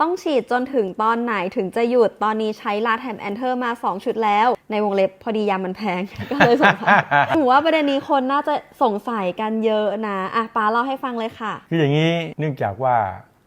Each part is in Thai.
ต้องฉีดจนถึงตอนไหนถึงจะหยุดตอนนี้ใช้ลาแทมแอนเทอร์มา 2 ชุดแล้ว ในวงเล็บพอดียามันแพง ก็เลยสงสัยหนูว่าประเด็นนี้คนน่าจะสงสัยกันเยอะนะอะป้าเล่าให้ฟังเลยค่ะ คืออย่างนี้เนื่องจากว่า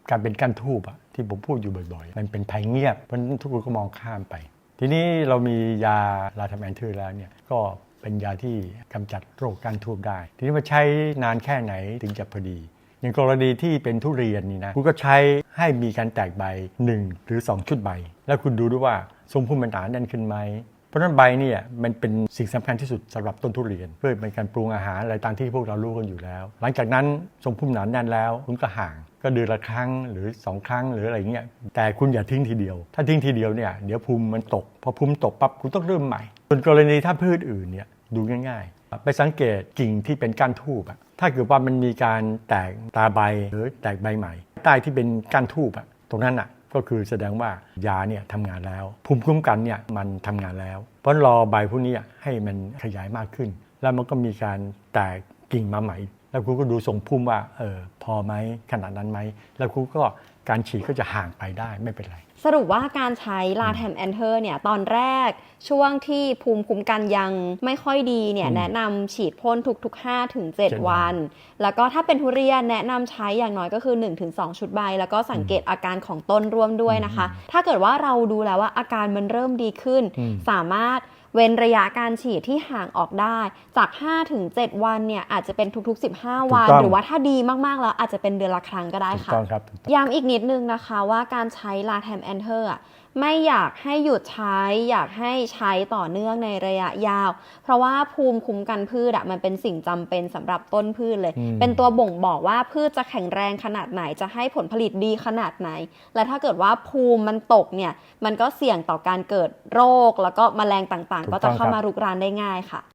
การเป็นก้านทูบอะที่ผมพูดอยู่บ่อยๆ มันเป็นภัยเงียบเพราะฉะนั้นทุกคนก็มองข้ามไป ทีนี้เรามียาลาแทาแอนเทอร์แล้วเนี่ยก็เป็นยาที่กำจัดโรคก้านทูบได้ ทีนี้มาใช้นานแค่ไหนถึงจะพอดี อย่างกรณีที่เป็นทุเรียนนี่นะคุณก็ใช้ให้มีการแตกใบ 1 หรือ 2 ชุดใบ แล้วคุณดูด้วยว่าทรงพุ่มมันหนาแน่นขึ้นไหมเพราะฉะนั้นใบเนี่ยมันเป็นสิ่งสำคัญที่สุดสำหรับต้นทุเรียน เพื่อเป็นการปรุงอาหารอะไรตามที่พวกเรารู้กันอยู่แล้ว หลังจากนั้นทรงพุ่มหนาแน่นแล้ว คุณก็ห่างก็เดือนละครั้งหรือ 2 ครั้งหรืออะไรเงี้ยแต่คุณอย่าทิ้งทีเดียว ถ้าทิ้งทีเดียวเนี่ยเดี๋ยวภูมิมันตกพอภูมิตกปั๊บคุณต้องเริ่มใหม่ส่วนกรณีถ้าพืชอื่นเนี่ยดูง่าย ๆ ไปสังเกตกิ่งที่เป็นก้านทูบอะ ถ้าเกิดว่ามันมีการแตกตาใบหรือแตกใบใหม่ ใต้ที่เป็นก้านทูบอะตรงนั้นอะก็คือแสดงว่ายาเนี่ยทำงานแล้ว ภูมิคุ้มกันเนี่ยมันทำงานแล้ว เพราะรอใบพวกนี้ให้มันขยายมากขึ้น แล้วมันก็มีการแตกกิ่งมาใหม่ แล้วคุณก็ดูทรงพุ่มว่าเออพอไหมขนาดนั้นไหมแล้วคุณก็การฉีดก็จะห่างไปได้ไม่เป็นไร สรุปว่าการใช้ลาแทมแอนเทอร์เนี่ยตอนแรกช่วงที่ภูมิคุ้มกันยังไม่ค่อยดีเนี่ยอืมแนะนำฉีดพ่นทุกๆ5ถึงเจ็ด7วัน แล้วก็ถ้าเป็นทุเรียนแนะนำใช้อย่างน้อยก็คือ 1-2 ชุดใบ แล้วก็สังเกตอาการของต้นร่วมด้วยนะคะ ถ้าเกิดว่าเราดูแล้วว่าอาการมันเริ่มดีขึ้นอืมสามารถ เว้นระยะการฉีดที่ห่างออกได้ จาก 5-7 วันเนี่ยอาจจะเป็นทุกๆ 15 วันถูกต้องหรือว่าถ้าดีมากๆ แล้วอาจจะเป็นเดือนละครั้งก็ได้ถูกค่ะต้องครับถูกต้องย้ำอีกนิดนึงนะคะว่าการใช้ลาแทมแอนเทอร์ ไม่อยากให้หยุดใช้ อยากให้ใช้ต่อเนื่องในระยะยาว เพราะว่าภูมิคุ้มกันพืชอะมันเป็นสิ่งจำเป็นสำหรับต้นพืชเลยอืมเป็นตัวบ่งบอกว่าพืชจะแข็งแรงขนาดไหนจะให้ผลผลิตดีขนาดไหน และถ้าเกิดว่าภูมิมันตกเนี่ย มันก็เสี่ยงต่อการเกิดโรค แล้วก็แมลงต่างๆ ก็จะเข้ามารุกรานได้ง่ายค่ะ